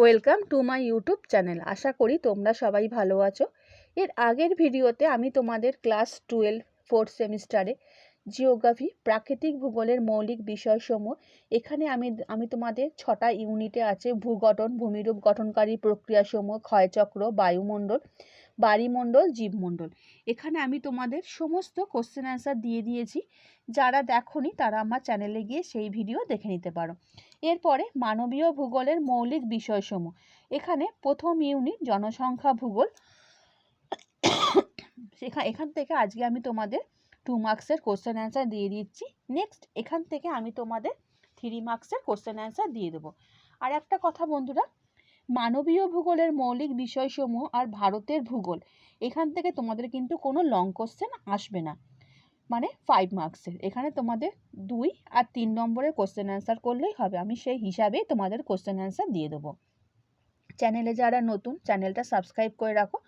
Welcome to my YouTube channel আশা করি তোমরা সবাই ভালো আছো। এর আগের ভিডিওতে আমি তোমাদের ক্লাস টুয়েলভ ফোর্থ সেমিস্টারে জিওগ্রাফি প্রাকৃতিক ভূগোলের মৌলিক বিষয়সমূহ, এখানে আমি আমি তোমাদের ছটা ইউনিটে আছে ভূগঠন, ভূমিরূপ গঠনকারী প্রক্রিয়াসমূহ, ক্ষয়চক্র, বায়ুমণ্ডল। বাড়িমণ্ডল, জীবমণ্ডল। এখানে আমি তোমাদের সমস্ত কোশ্চেন অ্যান্সার দিয়ে দিয়েছি। যারা দেখোনি, তারা আমার চ্যানেলে গিয়ে সেই ভিডিও দেখে নিতে পারো। এরপরে মানবীয় ভূগোলের মৌলিক বিষয়সমূহ। এখানে প্রথম ইউনিট জনসংখ্যা ভূগোল। এখান থেকে আজকে আমি তোমাদের টু মার্কসের কোশ্চেন অ্যান্সার দিয়ে দিচ্ছি। নেক্সট এখান থেকে আমি তোমাদের থ্রি মার্কসের কোশ্চেন অ্যান্সার দিয়ে দেবো। আর একটা কথা বন্ধুরা মানবীয় ভূগোলের মৌলিক বিষয়সমূহ আর ভারতের ভূগোল। এখান থেকে তোমাদের কিন্তু কোনো লং কোশ্চেন আসবে না। মানে ফাইভ মার্কসের এখানে তোমাদের দুই আর তিন নম্বরের কোশ্চেন অ্যান্সার করলেই হবে। আমি সেই হিসাবেই তোমাদের কোশ্চেন অ্যান্সার দিয়ে দেবো। চ্যানেলে যারা নতুন চ্যানেলটা সাবস্ক্রাইব করে রাখো।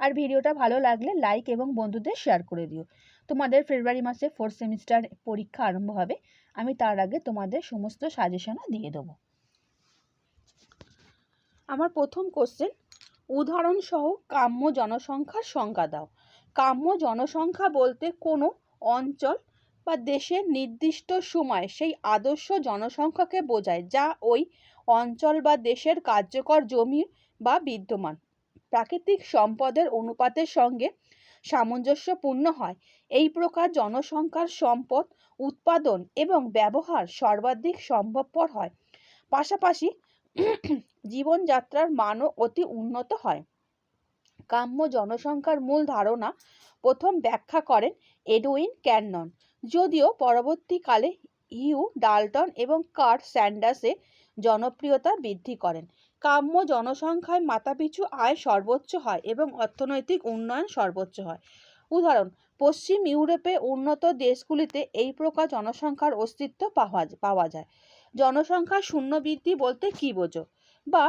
আর ভিডিওটা ভালো লাগলে লাইক এবং বন্ধুদের শেয়ার করে দিও। তোমাদের ফেব্রুয়ারি মাসে ফোর্থ সেমিস্টার পরীক্ষা আরম্ভ হবে। আমি তার আগে তোমাদের সমস্ত সাজেশনও দিয়ে দেবো। আমার প্রথম কোশ্চেন উদাহরণসহ কাম্য জনসংখ্যার সংজ্ঞা দাও। কাম্য জনসংখ্যা বলতে কোনো অঞ্চল বা দেশের নির্দিষ্ট সময় সেই আদর্শ জনসংখ্যাকে বোঝায়, যা ওই অঞ্চল বা দেশের কার্যকর জমি বা বিদ্যমান। প্রাকৃতিক সম্পদের অনুপাতের সঙ্গে সামঞ্জস্যপূর্ণ হয়। এই প্রকার জনসংখ্যার সম্পদ, উৎপাদন এবং ব্যবহার সর্বাধিক সম্ভবপর হয়। পাশাপাশি জীবনযাত্রার মানও অতি উন্নত হয়। কাম্য জনসংখ্যার মূল ধারণা প্রথম ব্যাখ্যা করেন এডুইন ক্যানন। যদিও পরবর্তীকালে ইউ ডালটন এবং কার্ট স্যান্ডাসে জনপ্রিয়তা বৃদ্ধি করেন। কাম্য জনসংখ্যায় মাথাপিছু আয় সর্বোচ্চ হয় এবং অর্থনৈতিক উন্নয়ন সর্বোচ্চ হয়। উদাহরণ, পশ্চিম ইউরোপে উন্নত দেশগুলিতে এই প্রকার জনসংখ্যার অস্তিত্ব পাওয়া পাওয়া যায়। জনসংখ্যা শূন্য বৃদ্ধি বলতে কী বোঝো? বা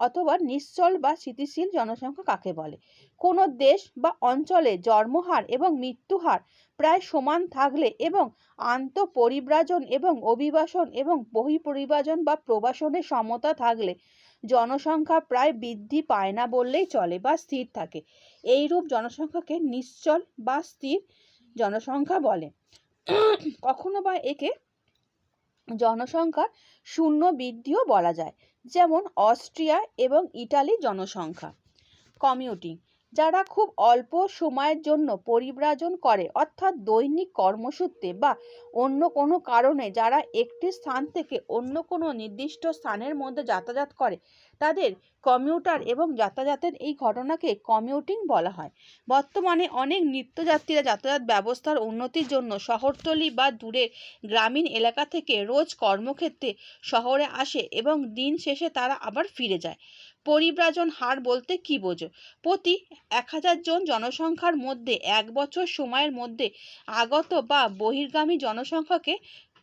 অথবা নিশ্চল বা স্থিতিশীল জনসংখ্যা কাকে বলে? কোনো দেশ বা অঞ্চলে জন্মহার এবং মৃত্যুহার প্রায় সমান থাকলে এবং আন্তঃপরিব্রাজন এবং অভিবাসন এবং বহিঃপরিবাজন বা প্রবাসনের সমতা থাকলে জনসংখ্যা প্রায় বৃদ্ধি পায় না বললেই চলে বা স্থির থাকে। এইরূপ জনসংখ্যাকে নিশ্চল বা স্থির জনসংখ্যা বলে। কখনো বা একে জনসংখ্যার শূন্য বৃদ্ধিও বলা যায়। যেমন অস্ট্রিয়া এবং ইটালি জনসংখ্যা। কমিউটিং, যারা খুব অল্প সময়ের জন্য পরিব্রাজন করে, অর্থাৎ দৈনিক কর্মসূত্রে বা অন্য কোনো কারণে যারা একটি স্থান থেকে অন্য কোনো নির্দিষ্ট স্থানের মধ্যে যাতায়াত করে তাদের কমিউটার এবং যাতায়াতের এই ঘটনাকে কমিউটিং বলা হয়। বর্তমানে অনেক নিত্যযাত্রীরা যাতায়াত ব্যবস্থার উন্নতির জন্য শহরতলি বা দূরের গ্রামীণ এলাকা থেকে রোজ কর্মক্ষেত্রে শহরে আসে এবং দিন শেষে তারা আবার ফিরে যায়। পরিব্রাজন হার বলতে কি বোঝো? প্রতি এক হাজার জন জনসংখ্যার মধ্যে এক বছর সময়ের মধ্যে আগত বা বহির্গামী জনসংখ্যাকে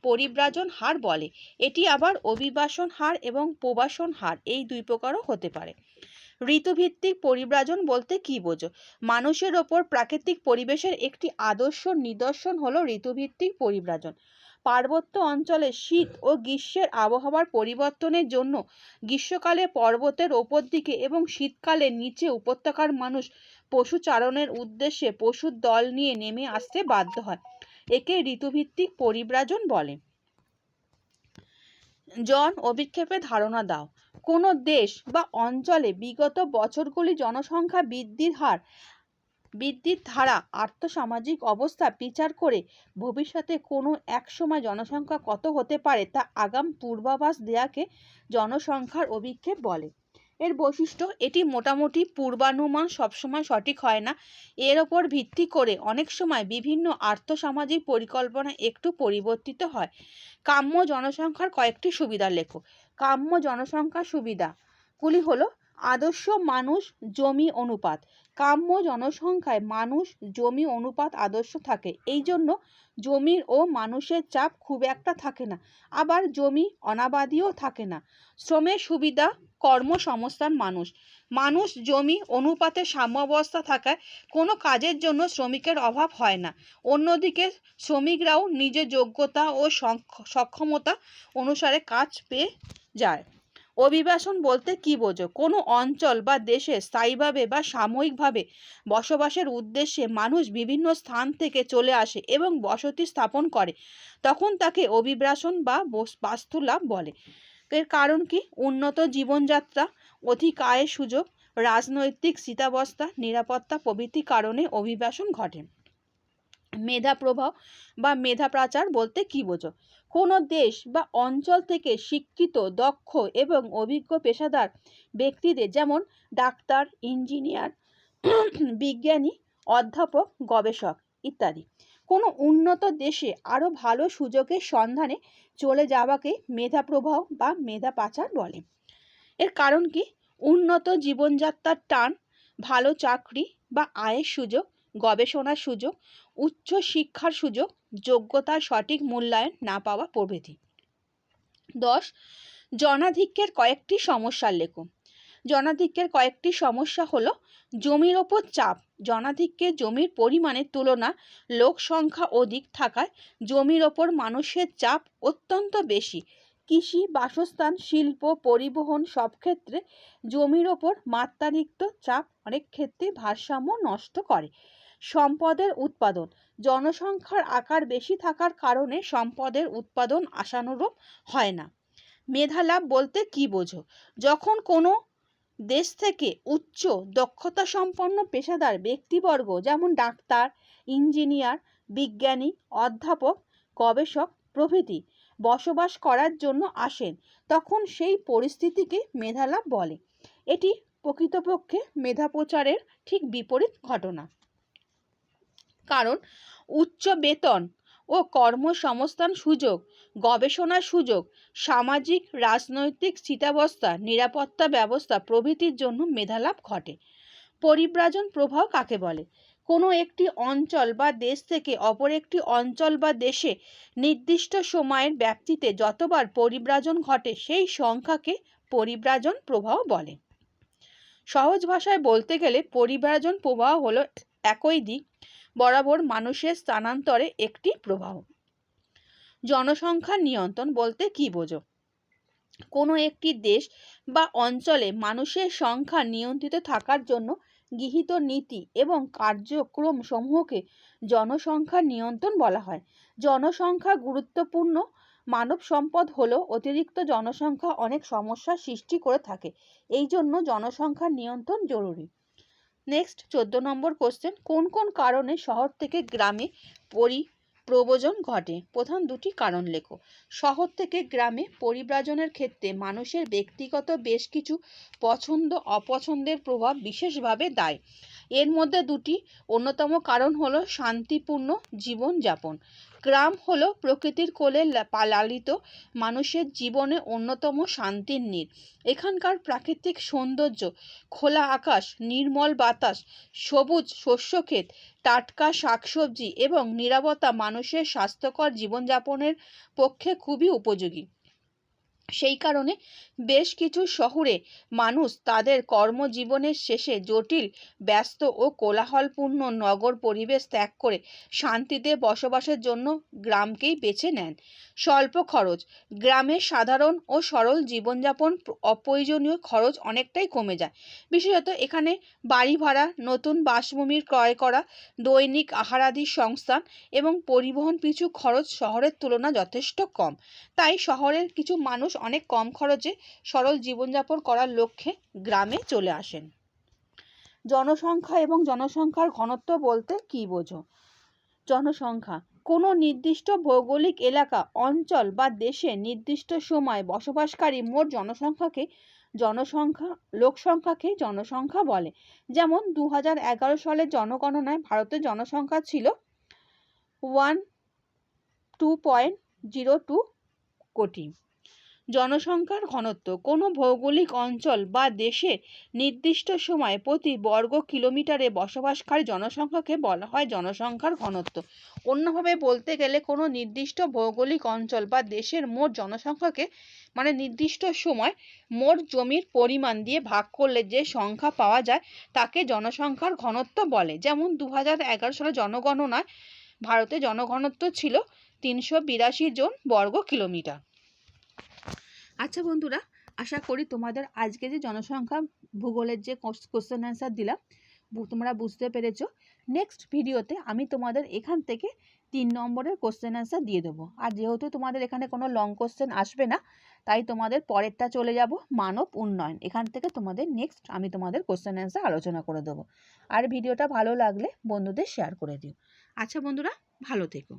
পরিব্রাজন হার বলে। এটি আবার অভিবাসন হার এবং প্রবাসন হার, এই দুই প্রকারও হতে পারে। ঋতুভিত্তিক পরিব্রাজন বলতে কি বোঝো? মানুষের ওপর প্রাকৃতিক পরিবেশের একটি আদর্শ নিদর্শন হলো ঋতুভিত্তিক পরিব্রাজন। পার্বত্য অঞ্চলে শীত ও গ্রীষ্মের আবহাওয়ার পরিবর্তনের জন্য গ্রীষ্মকালে পর্বতের ওপর দিকে এবং শীতকালে নিচে উপত্যকার মানুষ পশুচারণের উদ্দেশ্যে পশুর দল নিয়ে নেমে আসতে বাধ্য হয়। একে ঋতুভিত্তিক পরিব্রাজন বলে। জন, অভিক্ষেপে ধারণা দাও। কোনো দেশ বা অঞ্চলে বিগত বছরগুলি জনসংখ্যা বৃদ্ধির হার, বৃদ্ধির ধারা, আর্থসামাজিক অবস্থা বিচার করে ভবিষ্যতে কোনো এক সময় জনসংখ্যা কত হতে পারে তা আগাম পূর্বাভাস দেয়াকে জনসংখ্যার অভিক্ষেপ বলে। এর বৈশিষ্ট্য, এটি মোটামুটি পূর্বানুমান সবসময় সঠিক হয় না। এর ওপর ভিত্তি করে অনেক সময় বিভিন্ন আর্থসামাজিক পরিকল্পনা একটু পরিবর্তিত হয়। কাম্য জনসংখ্যার কয়েকটি সুবিধা লেখো কাম্য জনসংখ্যার সুবিধাগুলি হলো, আদর্শ মানুষ, জমি, অনুপাত। কাম্য জনসংখ্যায় মানুষ, জমি, অনুপাত আদর্শ থাকে। এই জন্য জমির ও মানুষের চাপ খুব একটা থাকে না। আবার জমি অনাবাদীও থাকে না। শ্রমের সুবিধা কর্মসংস্থান মানুষ। মানুষ জমি, অনুপাতে সাম্যাবস্থা থাকায় কোনো কাজের জন্য শ্রমিকের অভাব হয় না। অন্যদিকে শ্রমিকরাও নিজের যোগ্যতা ও সক্ষমতা অনুসারে কাজ পেয়ে যায়। অভিবাসন বলতে কি বোঝো? কোনো অঞ্চল বা দেশে স্থায়ীভাবে বা সাময়িকভাবে বসবাসের উদ্দেশ্যে মানুষ বিভিন্ন স্থান থেকে চলে আসে এবং বসতি স্থাপন করে। তখন তাকে অভিবাসন বা বস- বাস্তুলাভ বলে। এর কারণ কি? উন্নত জীবনযাত্রা, অধিক আয়ের সুযোগ, রাজনৈতিক স্থিতাবস্থা, নিরাপত্তা প্রভৃতি কারণে অভিবাসন ঘটে। মেধা প্রভাব বা মেধা প্রাচার বলতে কি বোঝো? কোনো দেশ বা অঞ্চল থেকে শিক্ষিত, দক্ষ এবং অভিজ্ঞ পেশাদার ব্যক্তিদের যেমন ডাক্তার, ইঞ্জিনিয়ার, বিজ্ঞানী, অধ্যাপক, গবেষক ইত্যাদি। কোনো উন্নত দেশে আরও ভালো সুযোগের সন্ধানে চলে যাওয়াকে মেধা প্রবাহ বা মেধা পাচার বলে। এর কারণ কি? উন্নত জীবনযাত্রার টান, ভালো চাকরি বা আয়ের সুযোগ, গবেষণার সুযোগ, উচ্চ শিক্ষার সুযোগ, যোগ্যতার সঠিক মূল্যায়ন না পাওয়া প্রভৃতি। দশ, জনাধিক্যের কয়েকটি সমস্যার লেখো। জনাধিক্যের কয়েকটি সমস্যা হলো জমির ওপর চাপ জনাধিক্যে জমির পরিমাণের তুলনা লোক সংখ্যা অধিক থাকায় জমির ওপর মানুষের চাপ অত্যন্ত বেশি। কৃষি, বাসস্থান, শিল্প, পরিবহন সব ক্ষেত্রে জমির ওপর মাত্রাতিরিক্ত চাপ অনেক ক্ষেত্রে ভারসাম্য নষ্ট করে। সম্পদের উৎপাদন, জনসংখ্যার আকার বেশি থাকার কারণে সম্পদের উৎপাদন আশানুরূপ হয় না। মেধালাভ বলতে কি বোঝো? যখন কোনো দেশ থেকে উচ্চ দক্ষতা সম্পন্ন পেশাদার ব্যক্তিবর্গ যেমন ডাক্তার, ইঞ্জিনিয়ার, বিজ্ঞানী, অধ্যাপক, গবেষক প্রভৃতি বসবাস করার জন্য আসেন। তখন সেই পরিস্থিতিকে মেধালাভ বলে। এটি প্রকৃতপক্ষে মেধা প্রচারের ঠিক বিপরীত ঘটনা। কারণ উচ্চ বেতন ও কর্মসংস্থান সুযোগ, গবেষণার সুযোগ, সামাজিক, রাজনৈতিক স্থিতাবস্থা, নিরাপত্তা ব্যবস্থা প্রভৃতির জন্য মেধালাভ ঘটে। পরিব্রাজন প্রভাব কাকে বলে? কোনো একটি অঞ্চল বা দেশ থেকে অপর একটি অঞ্চল বা দেশে নির্দিষ্ট সময়ের ব্যাপ্তিতে যতবার পরিব্রাজন ঘটে, সেই সংখ্যাকে পরিব্রাজন প্রবাহ বলে। সহজ ভাষায় বলতে গেলে পরিব্রাজন প্রবাহ হলো একই দিক বরাবর মানুষের স্থানান্তরে একটি প্রবাহ জনসংখ্যা নিয়ন্ত্রণ বলতে কি বোঝো? কোনো একটি দেশ বা অঞ্চলে মানুষের সংখ্যা নিয়ন্ত্রিত থাকার জন্য গৃহীত নীতি এবং কার্যক্রম সমূহকে জনসংখ্যা নিয়ন্ত্রণ বলা হয়। জনসংখ্যা গুরুত্বপূর্ণ মানব সম্পদ হলেও অতিরিক্ত জনসংখ্যা অনেক সমস্যার সৃষ্টি করে থাকে। এই জন্য জনসংখ্যা নিয়ন্ত্রণ জরুরি। নেক্সট চোদ্দ নম্বর কোশ্চেন কোন কোন কারণে শহর থেকে গ্রামে পরি প্রবজন ঘটে? প্রধান দুটি কারণ লেখো। শহর থেকে গ্রামে পরিব্রাজনের ক্ষেত্রে মানুষের ব্যক্তিগত বেশ কিছু পছন্দ অপছন্দের প্রভাব বিশেষভাবে দায়। এর মধ্যে দুটি। অন্যতম কারণ হলো শান্তিপূর্ণ জীবনযাপন। গ্রাম হলো প্রকৃতির কোলে লা- পালালিত মানুষের জীবনে অন্যতম শান্তির নীড় এখানকার প্রাকৃতিক সৌন্দর্য, খোলা আকাশ, নির্মল বাতাস, সবুজ শস্যক্ষেত, টাটকা শাকসবজি এবং নিরাপত্তা মানুষের স্বাস্থ্যকর জীবনযাপনের পক্ষে খুবই উপযোগী। সেই কারণে বেশ কিছু শহরে মানুষ তাদের কর্মজীবনের শেষে জটিল, ব্যস্ত ও কোলাহলপূর্ণ নগর পরিবেশ ত্যাগ করে শান্তিতে বসবাসের জন্য গ্রামকেই বেছে নেন। স্বল্প খরচ। গ্রামের সাধারণ ও সরল জীবনযাপন অপ্রয়োজনীয় খরচ অনেকটাই কমে যায়। বিশেষত এখানে বাড়ি ভাড়া, নতুন বাসভূমির ক্রয় করা, দৈনিক আহারাদির সংস্থান এবং পরিবহন পিছু খরচ শহরের তুলনা যথেষ্ট কম। তাই শহরের কিছু মানুষ অনেক কম খরচে সরল জীবনযাপন করার লক্ষ্যে গ্রামে চলে আসেন। জনসংখ্যা এবং জনসংখ্যার ঘনত্ব বলতে কি বোঝো? জনসংখ্যা। কোনো নির্দিষ্ট ভৌগোলিক এলাকা, অঞ্চল বা দেশে নির্দিষ্ট সময় বসবাসকারী মোট জনসংখ্যাকে জনসংখ্যা, লোকসংখ্যাকে জনসংখ্যা বলে। যেমন দু হাজার এগারো সালের জনগণনায় ভারতের জনসংখ্যা ছিল one two point zero two কোটি। জনসংখ্যার ঘনত্ব। কোনো ভৌগোলিক অঞ্চল বা দেশে নির্দিষ্ট সময় প্রতি বর্গ কিলোমিটারে বসবাসকারী জনসংখ্যাকে বলা হয় জনসংখ্যার ঘনত্ব। অন্যভাবে বলতে গেলে কোনো নির্দিষ্ট ভৌগোলিক অঞ্চল বা দেশের মোট জনসংখ্যাকে মানে নির্দিষ্ট সময় মোট জমির পরিমাণ দিয়ে ভাগ করলে যে সংখ্যা পাওয়া যায় তাকে জনসংখ্যার ঘনত্ব বলে। যেমন দু হাজার এগারো সালে জনগণনায় ভারতে জনঘনত্ব ছিল তিনশো বিরাশি জন বর্গ কিলোমিটার। আচ্ছা বন্ধুরা, আশা করি তোমাদের আজকে যে জনসংখ্যা ভূগোলের যে কোশ্চেন অ্যান্সার দিলাম তোমরা বুঝতে পেরেছ। নেক্সট ভিডিওতে আমি তোমাদের এখান থেকে তিন নম্বরের কোশ্চেন অ্যান্সার দিয়ে দেবো। আর যেহেতু তোমাদের এখানে কোনো লং কোশ্চেন আসবে না, তাই তোমাদের পরেরটা চলে যাব মানব উন্নয়ন। এখান থেকে তোমাদের নেক্সট আমি তোমাদের কোশ্চেন অ্যান্সার আলোচনা করে দেবো। আর ভিডিওটা ভালো লাগলে বন্ধুদের শেয়ার করে দিও। আচ্ছা বন্ধুরা, ভালো থেকো।